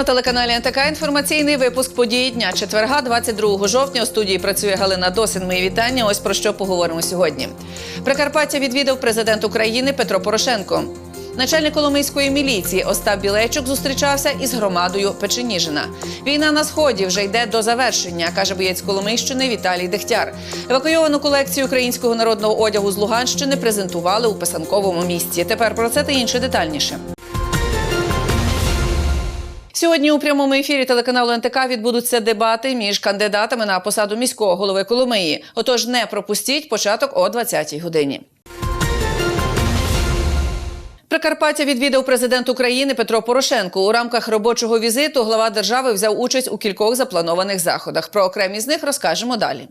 на телеканалі НТК інформаційний випуск події дня четверга, 22 жовтня. У студії працює Галина Досин. Мої вітання. Ось про що поговоримо сьогодні. Прикарпаття відвідав президент України Петро Порошенко. Начальник Коломийської міліції Остап Білейчук зустрічався із громадою Печеніжина. Війна на сході вже йде до завершення, каже боєць Коломийщини Віталій Дегтяр. Евакуйовану колекцію українського народного одягу з Луганщини презентували у писанковому місці. Тепер про це та інше детальніше. Сьогодні у прямому ефірі телеканалу НТК відбудуться дебати між кандидатами на посаду міського голови Коломиї. Отож, не пропустіть початок о 20-й годині. Прикарпаття відвідав президент України Петро Порошенко. У рамках робочого візиту глава держави взяв участь у кількох запланованих заходах. Про окремі з них розкажемо далі.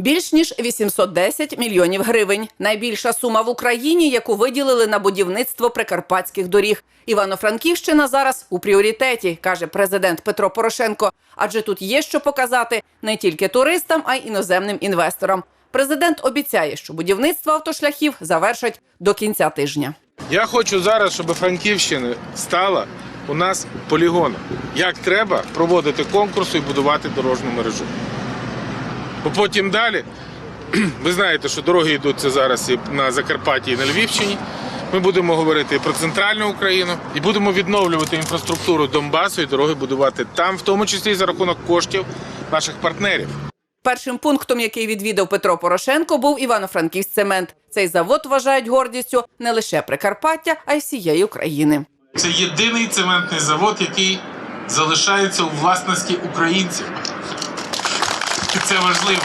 Більш ніж 810 мільйонів гривень. Найбільша сума в Україні, яку виділили на будівництво прикарпатських доріг. Івано-Франківщина зараз у пріоритеті, каже президент Петро Порошенко. Адже тут є що показати не тільки туристам, а й іноземним інвесторам. Президент обіцяє, що будівництво автошляхів завершать до кінця тижня. Я хочу зараз, щоб Франківщина стала у нас полігоном. Як треба проводити конкурси і будувати дорожню мережу. Бо потім далі, ви знаєте, що дороги йдуть це зараз і на Закарпатті, і на Львівщині. Ми будемо говорити і про центральну Україну, і будемо відновлювати інфраструктуру Донбасу і дороги будувати там, в тому числі і за рахунок коштів наших партнерів. Першим пунктом, який відвідав Петро Порошенко, був Івано-Франківськ цемент. Цей завод вважають гордістю не лише Прикарпаття, а й всієї України. Це єдиний цементний завод, який залишається у власності українців. І це важливо.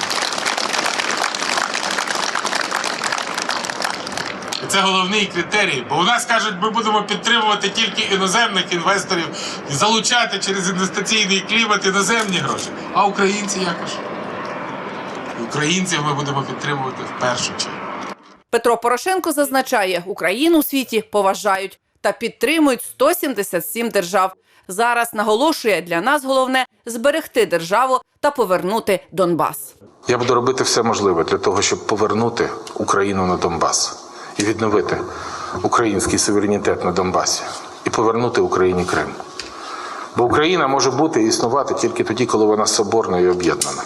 І це головний критерій. Бо у нас кажуть, ми будемо підтримувати тільки іноземних інвесторів і залучати через інвестиційний клімат іноземні гроші. А українці якось. Українців ми будемо підтримувати в першу чергу. Петро Порошенко зазначає, Україну у світі поважають та підтримують 177 держав. Зараз наголошує для нас головне зберегти державу та повернути Донбас. Я буду робити все можливе для того, щоб повернути Україну на Донбас і відновити український суверенітет на Донбасі і повернути Україні Крим. Бо Україна може бути і існувати тільки тоді, коли вона соборна і об'єднана.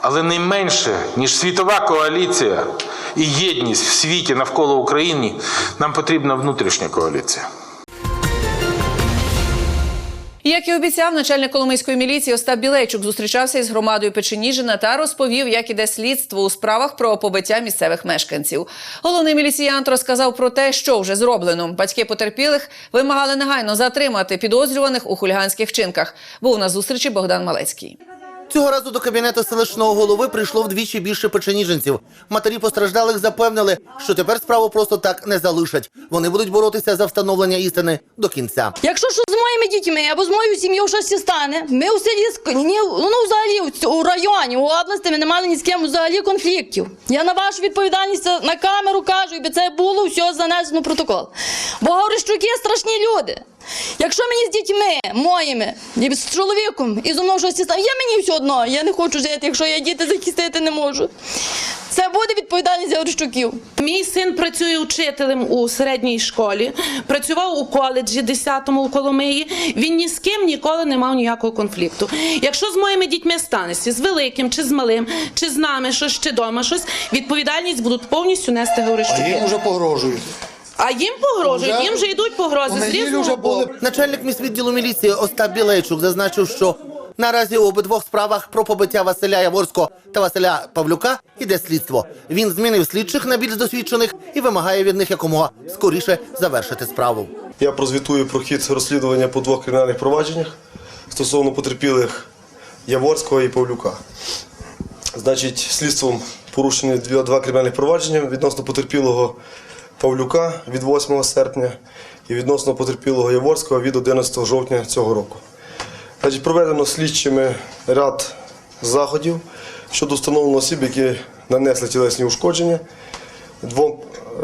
Але не менше, ніж світова коаліція і єдність в світі навколо України, нам потрібна внутрішня коаліція. Як і обіцяв, начальник Коломийської міліції Остап Білейчук зустрічався із громадою Печеніжина та розповів, як іде слідство у справах про побиття місцевих мешканців. Головний міліціянт розказав про те, що вже зроблено. Батьки потерпілих вимагали негайно затримати підозрюваних у хуліганських вчинках. Був на зустрічі Богдан Малецький. Цього разу до кабінету селищного голови прийшло вдвічі більше печеніженців. Матері постраждалих запевнили, що тепер справу просто так не залишать. Вони будуть боротися за встановлення істини до кінця. Якщо що з моїми дітьми або з моєю сім'єю щось стане, ми у селі ні, ну взагалі у районі, у області ми не мали ні з ким взагалі конфліктів. Я на вашу відповідальність на камеру кажу, якби це було, все занесено протокол. Бо Горищуки страшні люди. Якщо мені з дітьми моїми, і з чоловіком і зо мною щось стане, я мені все одно, я не хочу жити, якщо я діти захистити не можу. Це буде відповідальність за Горищуків. Мій син працює учителем у середній школі, працював у коледжі 10-му у Коломиї. Він ні з ким ніколи не мав ніякого конфлікту. Якщо з моїми дітьми станеться, з великим чи з малим, чи з нами щось, чи дома щось, відповідальність будуть повністю нести Гаврищуки. Їм вже погрожують. А їм погрожують, Вже- їм вже йдуть погрози з різного боку. були Начальник міськвідділу міліції Остап Білейчук зазначив, що наразі у обидвох справах про побиття Василя Яворського та Василя Павлюка іде слідство. Він змінив слідчих на більш досвідчених і вимагає від них якомога скоріше завершити справу. Я прозвітую про хід розслідування по двох кримінальних провадженнях стосовно потерпілих Яворського і Павлюка. Значить, слідством порушені два кримінальних провадження відносно потерпілого Павлюка від 8 серпня і відносно потерпілого Яворського від 11 жовтня цього року. Значить, проведено слідчими ряд заходів щодо встановлення осіб, які нанесли тілесні ушкодження двом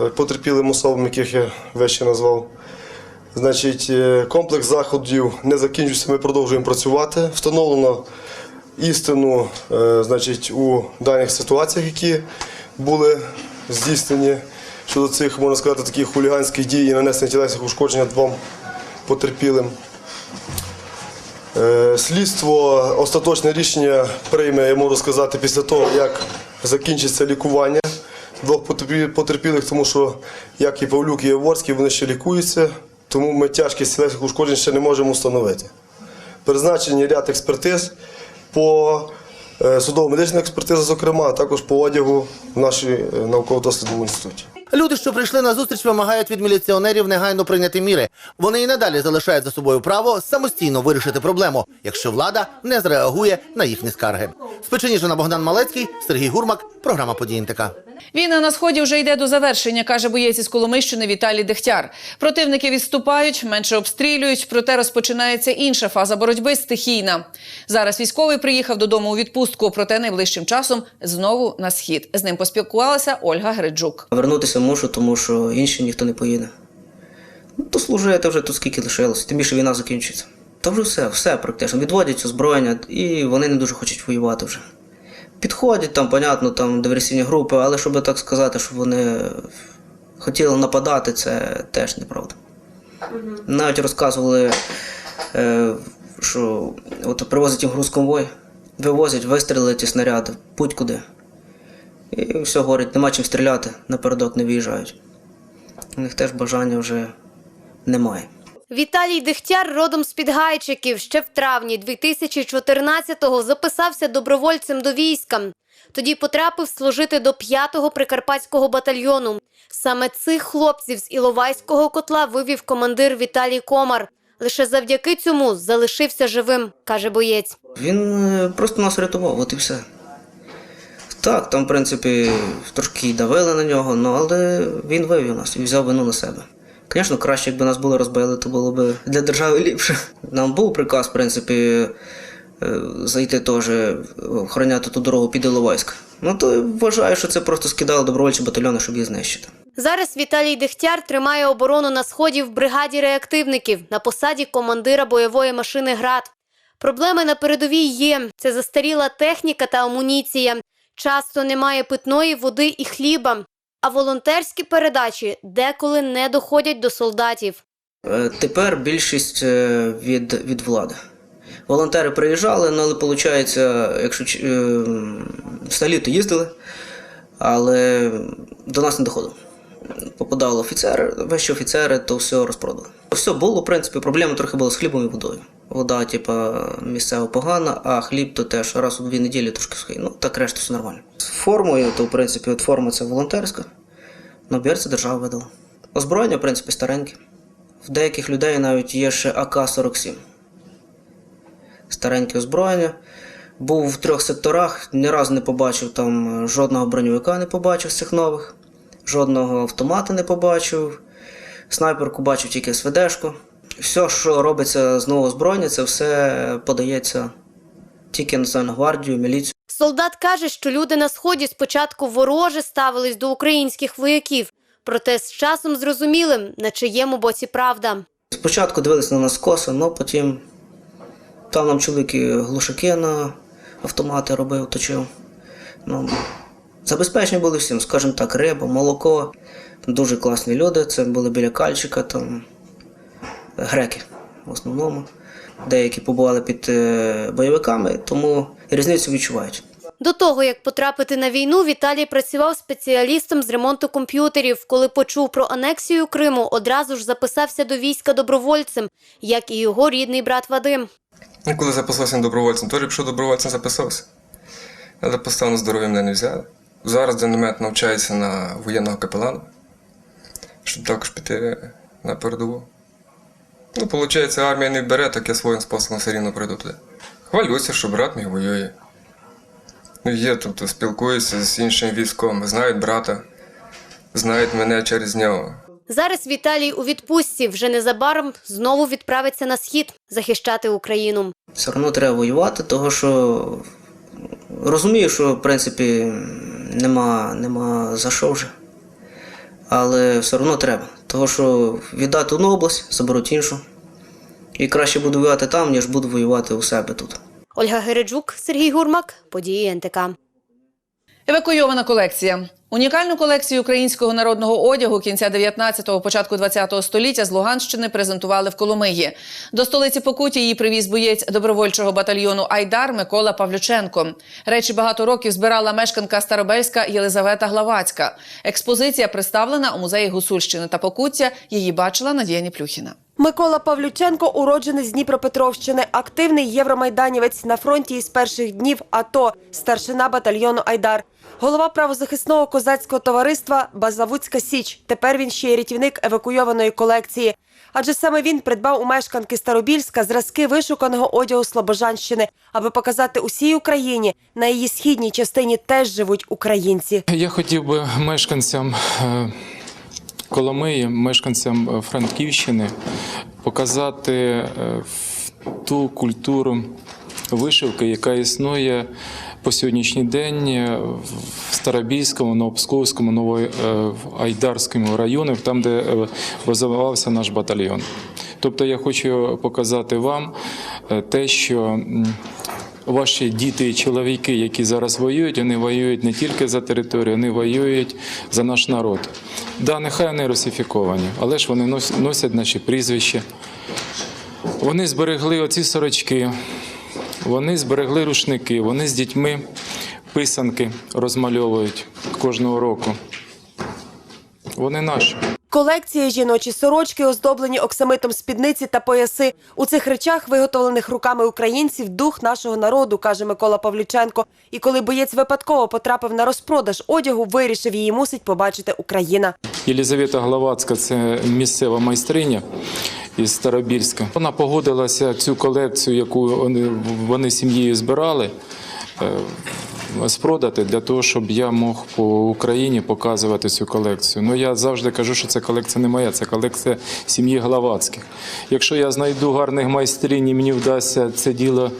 е, потерпілим особам, яких я вище назвав. Значить, е, комплекс заходів не закінчився, ми продовжуємо працювати. Встановлено істину е, значить, у даних ситуаціях, які були здійснені щодо цих, можна сказати, таких хуліганських дій і нанесення тілесних ушкоджень двом потерпілим. Е, Слідство остаточне рішення прийме, я можу сказати, після того, як закінчиться лікування двох потерпілих, тому що як і Павлюк, і Яворський, вони ще лікуються, тому ми тяжкість тілесних ушкоджень ще не можемо встановити. Призначені ряд експертиз по е, судово-медична експертиза, зокрема, а також по одягу в нашій е, науково-дослідному інституті. Люди, що прийшли на зустріч, вимагають від міліціонерів негайно прийняти міри. Вони і надалі залишають за собою право самостійно вирішити проблему, якщо влада не зреагує на їхні скарги. З Печеніжина Богдан Малецький, Сергій Гурмак, програма «Події НТК». Війна на сході вже йде до завершення, каже боєць із Коломищини Віталій Дегтяр. Противники відступають, менше обстрілюють, проте розпочинається інша фаза боротьби стихійна. Зараз військовий приїхав додому у відпустку, проте найближчим часом знову на схід. З ним поспілкувалася Ольга Гриджук. Вернутися мушу, тому що інші ніхто не поїде. Ну, то служити вже тут скільки лишилося, тим більше війна закінчиться. Та вже все, все практично. Відводять озброєння, і вони не дуже хочуть воювати вже. Підходять там, понятно, там диверсійні групи, але щоб так сказати, що вони хотіли нападати, це теж неправда. Навіть розказували, е, що от привозять їм грузконвой, вивозять, вистрілили ті снаряди, будь-куди. І все горить, нема чим стріляти, напередок не виїжджають. У них теж бажання вже немає. Віталій Дегтяр родом з Підгайчиків ще в травні 2014-го записався добровольцем до війська. Тоді потрапив служити до 5-го прикарпатського батальйону. Саме цих хлопців з Іловайського котла вивів командир Віталій Комар. Лише завдяки цьому залишився живим, каже боєць. Він е, просто нас рятував, от і все. Так, там, в принципі, трошки давили на нього, ну, але він вивів нас і взяв вину на себе. Звісно, краще, якби нас було розбили, то було б для держави ліпше. Нам був приказ, в принципі, е, зайти теж, охороняти ту дорогу під Іловайськ. Ну то вважаю, що це просто скидали добровольчі батальйони, щоб їх знищити. Зараз Віталій Дегтяр тримає оборону на сході в бригаді реактивників на посаді командира бойової машини ГРАД. Проблеми на передовій є. Це застаріла техніка та амуніція. Часто немає питної води і хліба. А волонтерські передачі деколи не доходять до солдатів. Е, Тепер більшість е, від, від влади. Волонтери приїжджали, ну, але виходить, якщо е, взагалі то їздили, але до нас не доходило. Попадали офіцери, вищі офіцери, то все розпродали. Все було, в принципі, проблема трохи була з хлібом і водою. Вода, типа, місцева погана, а хліб то теж раз у дві неділі трошки сухий. Ну, так решта все нормально. З формою, то в принципі, от форма це волонтерська, набір це держава видала. Озброєння, в принципі, стареньке. В деяких людей навіть є ще АК-47. Стареньке озброєння. Був в трьох секторах, ні разу не побачив там е, жодного броньовика не побачив з цих нових, жодного автомата не побачив, снайперку бачив тільки СВДшку. Все, що робиться з нового озброєння, це все подається тільки Національну гвардію, міліцію. Солдат каже, що люди на сході спочатку вороже ставились до українських вояків, проте з часом зрозуміли, на чиєму боці правда. Спочатку дивилися на нас косо, але потім там нам чоловік і глушаки на автомати робив, точив. Ну, забезпечені були всім, скажімо так, риба, молоко. Дуже класні люди. Це були біля Кальчика, там греки в основному. Деякі побували під е, бойовиками, тому різницю відчувають. До того, як потрапити на війну, Віталій працював спеціалістом з ремонту комп'ютерів. Коли почув про анексію Криму, одразу ж записався до війська добровольцем, як і його рідний брат Вадим. Ну, коли записався добровольцем, теж якщо добровольцем записався. Але по стану здоров'я мене не взяли. Зараз даний момент навчається на воєнного капелана, щоб також піти на передову. Ну, виходить, армія не бере, так я своїм способом все рівно прийду туди. Хвалюся, що брат мій воює. Ну, є, тобто спілкуюся з іншими військовими, знають брата, знають мене через нього. Зараз Віталій у відпустці вже незабаром знову відправиться на схід захищати Україну. Все одно треба воювати, того що розумію, що в принципі нема, нема за що вже. Але все одно треба. Того що віддати одну область, заберуть іншу. І краще буду воювати там, ніж буду воювати у себе тут. Ольга Гереджук, Сергій Гурмак, події НТК. Евакуйована колекція. Унікальну колекцію українського народного одягу кінця 19-го, початку 20-го століття з Луганщини презентували в Коломиї. До столиці Покуті її привіз боєць добровольчого батальйону Айдар Микола Павлюченко. Речі багато років збирала мешканка Старобельська Єлизавета Главацька. Експозиція представлена у музеї Гусульщини та Покуття. Її бачила Надія Ніплюхіна. Микола Павлюченко уроджений з Дніпропетровщини, активний євромайданівець на фронті із перших днів АТО, старшина батальйону Айдар. Голова правозахисного козацького товариства Базавуцька Січ. Тепер він ще й рятівник евакуйованої колекції. Адже саме він придбав у мешканки Старобільська зразки вишуканого одягу Слобожанщини, аби показати усій Україні на її східній частині теж живуть українці. Я хотів би мешканцям е, Коломиї, мешканцям е, Франківщини показати е, ту культуру вишивки, яка існує по сьогоднішній день е, в Старобільському, Новопсковському, Новоайдарському районах, там, де базувався наш батальйон. Тобто я хочу показати вам те, що ваші діти і чоловіки, які зараз воюють, вони воюють не тільки за територію, вони воюють за наш народ. Да, нехай вони русифіковані, але ж вони носять наші прізвища. Вони зберегли оці сорочки, вони зберегли рушники, вони з дітьми писанки розмальовують кожного року. Вони наші. Колекція жіночі сорочки, оздоблені оксамитом спідниці та пояси. У цих речах, виготовлених руками українців, дух нашого народу, каже Микола Павлюченко. І коли боєць випадково потрапив на розпродаж одягу, вирішив її мусить побачити Україна. Єлізавета Главацька це місцева майстриня із Старобільська. Вона погодилася цю колекцію, яку вони, вони сім'єю збирали, е, спродати для того, щоб я мог по Україні показувати цю колекцію. Ну я завжди кажу, що ця колекція не моя, це колекція сім'ї Главацьких. Якщо я знайду гарних майстринь і мені вдасться це діло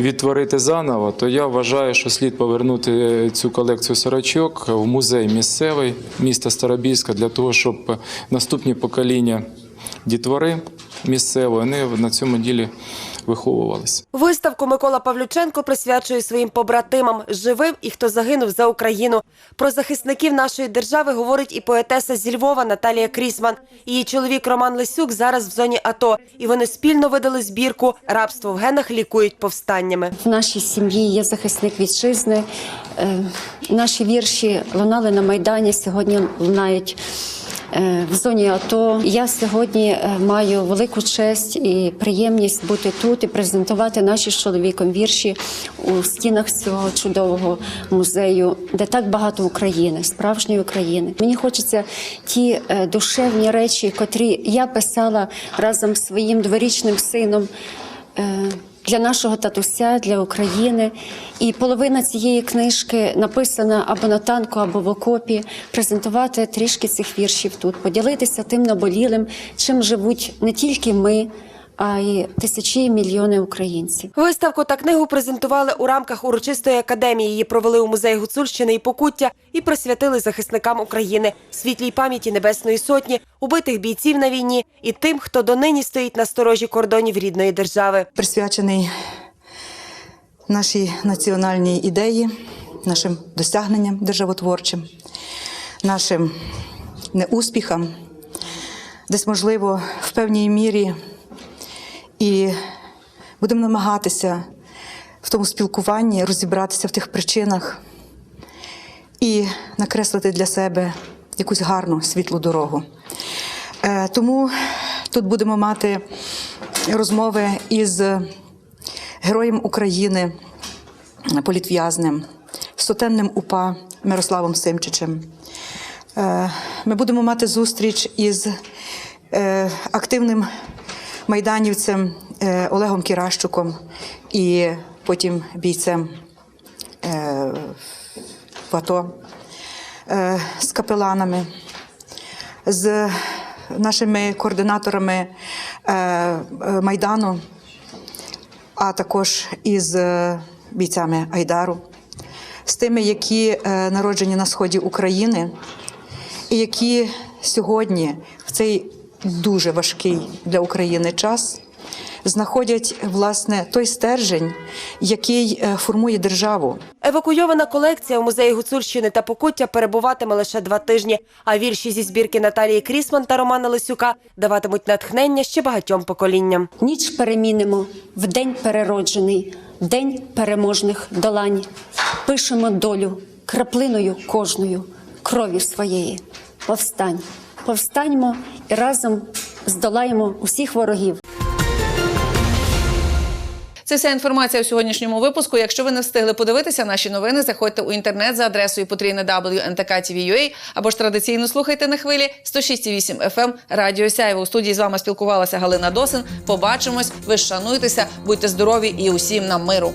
відтворити заново, то я вважаю, що слід повернути цю колекцію сорочок в музей місцевий міста Старобільська для того, щоб наступні покоління дітвори місцевої вони на цьому ділі виховувалися. Виставку Микола Павлюченко присвячує своїм побратимам, живим і хто загинув за Україну. Про захисників нашої держави говорить і поетеса зі Львова Наталія Крісман. Її чоловік Роман Лисюк зараз в зоні АТО, і вони спільно видали збірку Рабство в генах лікують повстаннями. В нашій сім'ї є захисник вітчизни. Е, Наші вірші лунали на Майдані, сьогодні лунають в зоні АТО. Я сьогодні е, маю велику честь і приємність бути тут і презентувати наші з чоловіком вірші у стінах цього чудового музею, де так багато України, справжньої України. Мені хочеться ті е, душевні речі, котрі я писала разом з своїм дворічним сином. Для нашого татуся, для України. І половина цієї книжки написана або на танку, або в окопі. Презентувати трішки цих віршів тут, поділитися тим наболілим, чим живуть не тільки ми, а й тисячі і мільйони українців. Виставку та книгу презентували у рамках урочистої академії. Її провели у музеї Гуцульщини і Покуття і присвятили захисникам України, світлій пам'яті Небесної Сотні, убитих бійців на війні і тим, хто донині стоїть на сторожі кордонів рідної держави. присвячений нашій національній ідеї, нашим досягненням державотворчим, нашим неуспіхам, десь, можливо, в певній мірі. І будемо намагатися в тому спілкуванні розібратися в тих причинах і накреслити для себе якусь гарну світлу дорогу. Е, Тому тут будемо мати розмови із героєм України, політв'язнем, сотенним УПА Мирославом Симчичем. Е, Ми будемо мати зустріч із е, активним майданівцем е, Олегом Кіращуком і потім бійцем е, в е, з капеланами, з нашими координаторами Майдану, а також із бійцями Айдару, з тими, які народжені на сході України, і які сьогодні в цей дуже важкий для України час знаходять власне той стержень, який е, формує державу. Евакуйована колекція у музеї Гуцульщини та Покуття перебуватиме лише два тижні, а вірші зі збірки Наталії Крісман та Романа Лисюка даватимуть натхнення ще багатьом поколінням. Ніч перемінимо в день перероджений, день переможних долань. Пишемо долю краплиною кожною крові своєї. Повстань, повстаньмо і разом здолаємо усіх ворогів. Це вся інформація у сьогоднішньому випуску. Якщо ви не встигли подивитися наші новини, заходьте у інтернет за адресою потрійне WNTK.TV.ua або ж традиційно слухайте на хвилі 106,8 FM Радіо Сяйво. У студії з вами спілкувалася Галина Досин. Побачимось, ви шануйтеся, будьте здорові і усім нам миру.